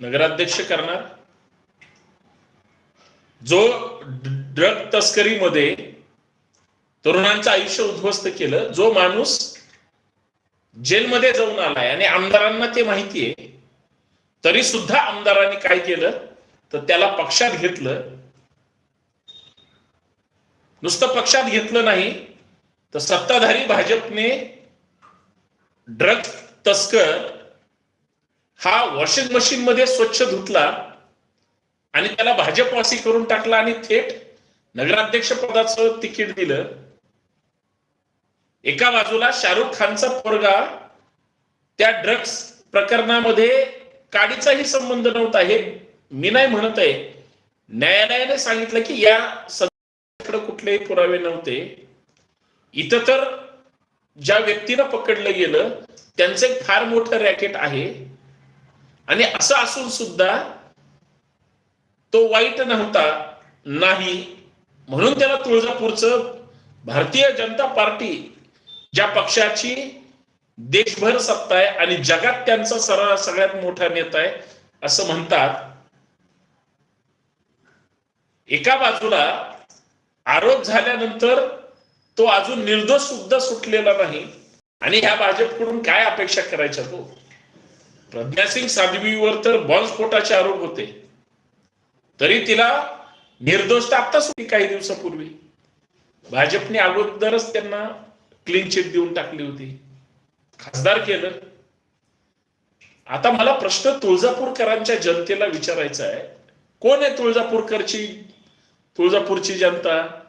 नगराध्यक्ष करणार. जो ड्रग तस्करीमध्ये तरुणांचं आयुष्य उद्ध्वस्त केलं जो माणूस जेलमध्ये जाऊन आलाय आणि आमदारांना ते माहिती आहे तरी सुद्धा आमदारांनी काय केलं? तर त्याला पक्षात घेतलं. नुसतं पक्षात घेतलं नाही तर सत्ताधारी भाजपने ड्रग तस्कर हा वॉशिंग मशीन मध्ये स्वच्छ धुतला आणि त्याला भाजपवासी करून टाकला आणि थेट नगराध्यक्ष पदाचं तिकीट दिलं. एका बाजूला शाहरुख खानचा पोरगा त्या ड्रग्स प्रकरणामध्ये काडीचाही संबंध नव्हता हे मी नाही म्हणत आहे. न्यायालयाने सांगितलं की या सदस्याकडे कुठलेही पुरावे नव्हते. इथं तर ज्या व्यक्तीनं पकडलं गेलं त्यांचं एक फार मोठं रॅकेट आहे. आणि असं असून सुद्धा तो वाईट नव्हता नाही. म्हणून त्याला तुळजापूरचं भारतीय जनता पार्टी ज्या पक्षाची देशभर सत्ता आहे आणि जगात त्यांचा सरा सगळ्यात मोठा नेता आहे असं म्हणतात. एका बाजूला आरोप झाल्यानंतर तो अजून निर्दोष सुद्धा सुटलेला नाही. आणि ह्या भाजपकडून काय अपेक्षा करायच्या तो? प्रज्ञासिंग साध्वीवर तर बॉम्बस्फोटाचे आरोप होते. तरी तिला निर्दोष आत्ताच होती काही दिवसापूर्वी. भाजपने अगोदरच त्यांना क्लीन चिट देऊन टाकली होती. खासदार केलं. आता मला प्रश्न तुळजापूरकरांच्या जनतेला विचारायचा आहे. कोण आहे तुळजापूरकरची तुळजापूरची जनता?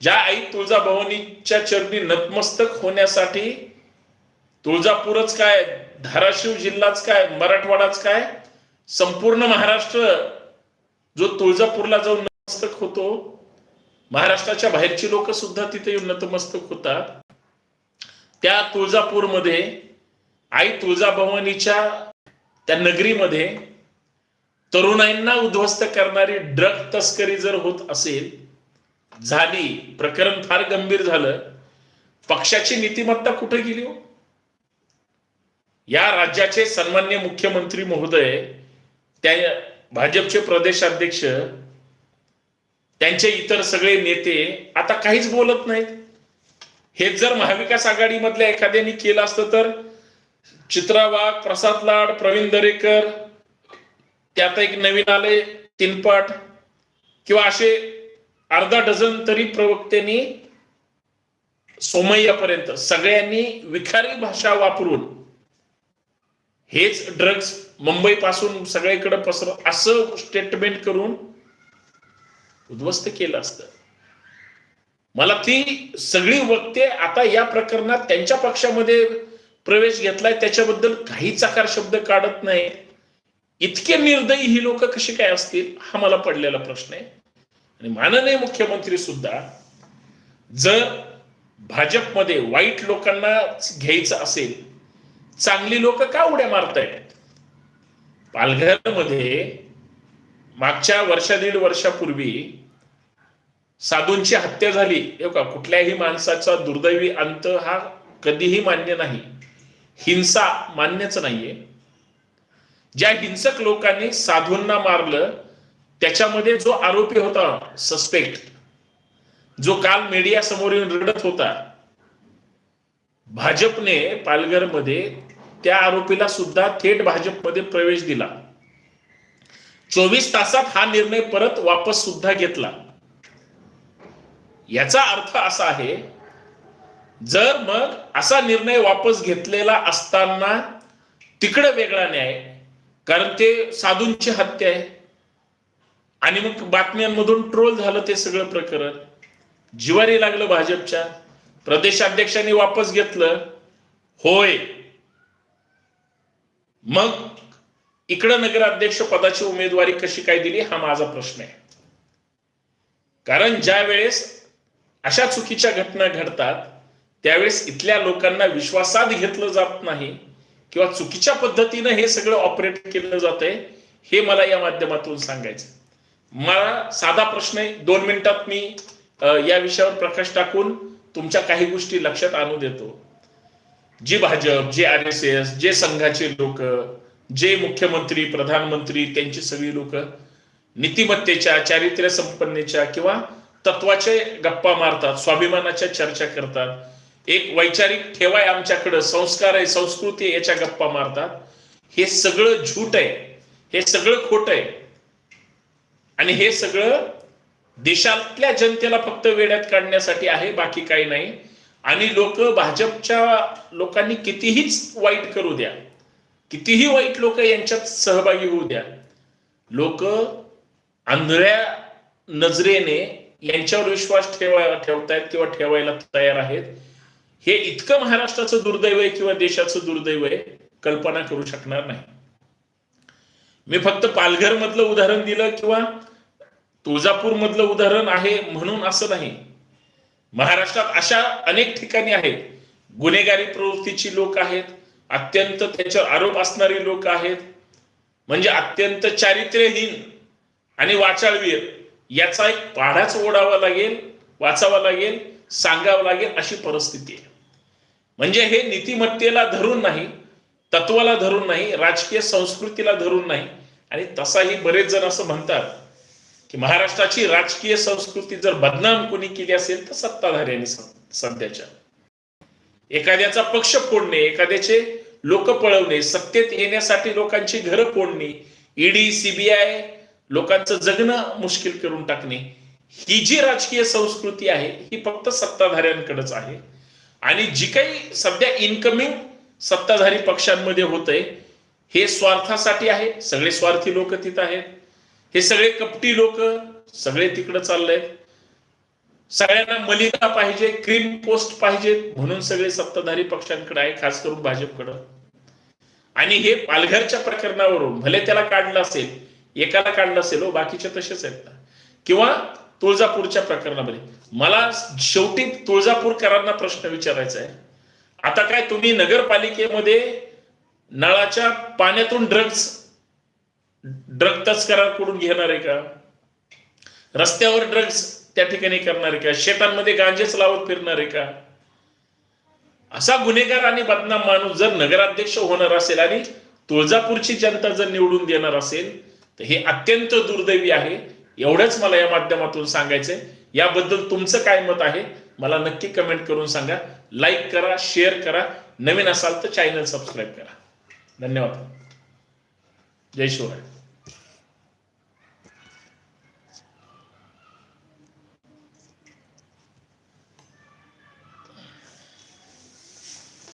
ज्या आई तुळजाभवानीच्या चरणी नतमस्तक होण्यासाठी तुळजापूरच काय धाराशिव जिल्हाच काय मराठवाडाच काय? संपूर्ण महाराष्ट्र जो तुळजापूरला जाऊन नतमस्तक होतो महाराष्ट्राच्या बाहेरची लोक सुद्धा तिथे येऊन नतमस्तक होतात. त्या तुळजापूरमध्ये आई तुळजाभवानीच्या त्या नगरीमध्ये तरुणाईंना उद्ध्वस्त करणारी ड्रग तस्करी जर होत असेल झाली प्रकरण फार गंभीर झालं पक्षाची नीतिमत्ता कुठे गेली हो? या राज्याचे सन्मान्य मुख्यमंत्री महोदय त्या भाजपचे प्रदेशाध्यक्ष त्यांचे इतर सगळे नेते आता काहीच बोलत नाहीत. हेच जर महाविकास आघाडीमधल्या एखाद्याने केलं असतं तर चित्रा वाघ प्रसाद लाड प्रवीण दरेकर त्यात एक नवीन आले तीनपाट किंवा असे अर्धा डझन तरी प्रवक्त्यांनी सोमय्यापर्यंत सगळ्यांनी विखारी भाषा वापरून हेच ड्रग्ज मुंबई पासून सगळीकडे पसर असं स्टेटमेंट करून उद्ध्वस्त केलं असतं. मला ती सगळी वक्ते आता या प्रकरणात त्यांच्या पक्षामध्ये प्रवेश घेतलाय त्याच्याबद्दल काही चकार शब्द काढत नाही. इतके निर्दयी ही लोक कशी काय असतील हा मला पडलेला प्रश्न आहे. आणि माननीय मुख्यमंत्री सुद्धा जर भाजपमध्ये वाईट लोकांना घ्यायचं असेल चांगली लोक का उड्या मारतायत? पालघरमध्ये मागच्या वर्षा दीड वर्षापूर्वी साधूंची हत्या झाली. का कुठल्याही माणसाचा दुर्दैवी अंत हा कधीही मान्य नाही. हिंसा मान्यच नाहीये. ज्या हिंसक लोकांनी साधूंना मारलं त्याच्यामध्ये जो आरोपी होता सस्पेक्ट जो काल मीडिया समोर येऊन रडत होता भाजपने पालघरमध्ये त्या आरोपीला सुद्धा थेट भाजपमध्ये प्रवेश दिला. चोवीस तासात हा निर्णय परत वापस सुद्धा घेतला. याचा अर्थ असा आहे जर मग असा निर्णय वापस घेतलेला असताना तिकडे वेगळा न्याय कारण ते साधूंची हत्या आहे. आणि मग बातम्यांमधून ट्रोल झालं ते सगळं प्रकरण. जिवारी लागलं भाजपच्या. प्रदेशाध्यक्षांनी वापस घेतलं. होय मग इकडं नगराध्यक्ष पदाची उमेदवारी कशी काय दिली हा माझा प्रश्न आहे. कारण ज्या वेळेस अशा चुकीच्या घटना घडतात त्यावेळेस इथल्या लोकांना विश्वासात घेतलं जात नाही किंवा चुकीच्या पद्धतीनं हे सगळं ऑपरेट केलं जात आहे हे मला या माध्यमातून सांगायचं मला साधा प्रश्न आहे दोन मिनिटात मी या विषयावर प्रकाश टाकून तुमच्या काही गोष्टी लक्षात आणू देतो. जी भाजप जे आर एस एस जे संघाचे लोक जे मुख्यमंत्री प्रधानमंत्री त्यांची सगळी लोक नीतिमत्तेच्या चारित्र्य संपन्नेच्या किंवा तत्वाचे गप्पा मारतात स्वाभिमानाच्या चर्चा करतात. एक वैचारिक ठेवा आहे आमच्याकडं संस्कार आहे संस्कृती याच्या गप्पा मारतात. हे सगळं झूट आहे. हे सगळं खोट आहे. आणि हे सगळं देशातल्या जनतेला फक्त वेड्यात काढण्यासाठी आहे बाकी काही नाही. आणि लोक भाजपच्या लोकांनी कितीहीच वाईट करू द्या कितीही वाईट लोक यांच्यात सहभागी होऊ द्या लोक आंधळ्या नजरेने यांच्यावर विश्वास ठेवा ठेवतायत किंवा ठेवायला तयार आहेत हे इतकं महाराष्ट्राचं दुर्दैव आहे किंवा देशाचं दुर्दैव आहे कल्पना करू शकणार नाही. मी फक्त पालघर मधलं उदाहरण दिलं किंवा तुळजापूर मधलं उदाहरण आहे म्हणून असं नाही. महाराष्ट्रात अशा अनेक ठिकाणी आहेत. गुन्हेगारी प्रवृत्तीची लोक आहेत. अत्यंत त्याच्यावर आरोप असणारी लोक आहेत. म्हणजे अत्यंत चारित्र्यहीन आणि वाचाळवीर याचा एक पाढाच ओढावा लागेल वाचावा लागेल सांगावं लागेल अशी परिस्थिती आहे. म्हणजे हे नीतिमत्तेला धरून नाही तत्वाला धरून नाही राजकीय संस्कृतीला धरून नाही. आणि तसाही बरेच जण असं म्हणतात की महाराष्ट्राची राजकीय संस्कृती जर बदनाम कोणी केली असेल तर सत्ताधाऱ्यांनी सध्याच्या. एखाद्याचा पक्ष फोडणे एखाद्याचे लोक पळवणे सत्तेत येण्यासाठी लोकांची घरं फोडणे ईडी सीबीआय लोकांचं जगणं मुश्किल करून टाकणे ही जी राजकीय संस्कृती आहे ही फक्त सत्ताधाऱ्यांकडेच आहे. आणि जी काही सध्या इनकमिंग सत्ताधारी पक्षांमध्ये होतंय हे स्वार्थासाठी आहे सगळे स्वार्थी लोक तिथं आहेत. हे सगळे कपटी लोक सगळे तिकडं चालले सगळ्यांना मलिदा पाहिजे क्रीम पोस्ट पाहिजे म्हणून सगळे सत्ताधारी पक्षांकडे आहे खास करून भाजपकडं. आणि हे पालघरच्या प्रकरणावरून भले त्याला काढलं असेल एकाला काढलं असेल हो बाकीचे तसेच आहेत ना. किंवा तुळजापूरच्या प्रकरणामध्ये मला शेवटी तुळजापूरकरांना प्रश्न विचारायचा आहे. आता काय तुम्ही नगरपालिकेमध्ये नळाच्या पाण्यातून ड्रग्ज ड्रग तस्करांकडून घेणार आहे का? रस्त्यावर ड्रग्स त्या ठिकाणी करणार आहे का? शेतांमध्ये गांजेच लावत फिरणार आहे का? असा गुन्हेगार आणि बदनाम माणूस जर नगराध्यक्ष होणार असेल आणि तुळजापूरची जनता जर निवडून देणार असेल तर हे अत्यंत दुर्दैवी आहे. एवढंच मला या माध्यमातून सांगायचंय. याबद्दल तुमचं काय मत आहे? मला नक्की कमेंट करून सांगा. लाईक करा शेअर करा. नवीन असाल तर चॅनल सबस्क्राईब करा. धन्यवाद. जय शिवराय.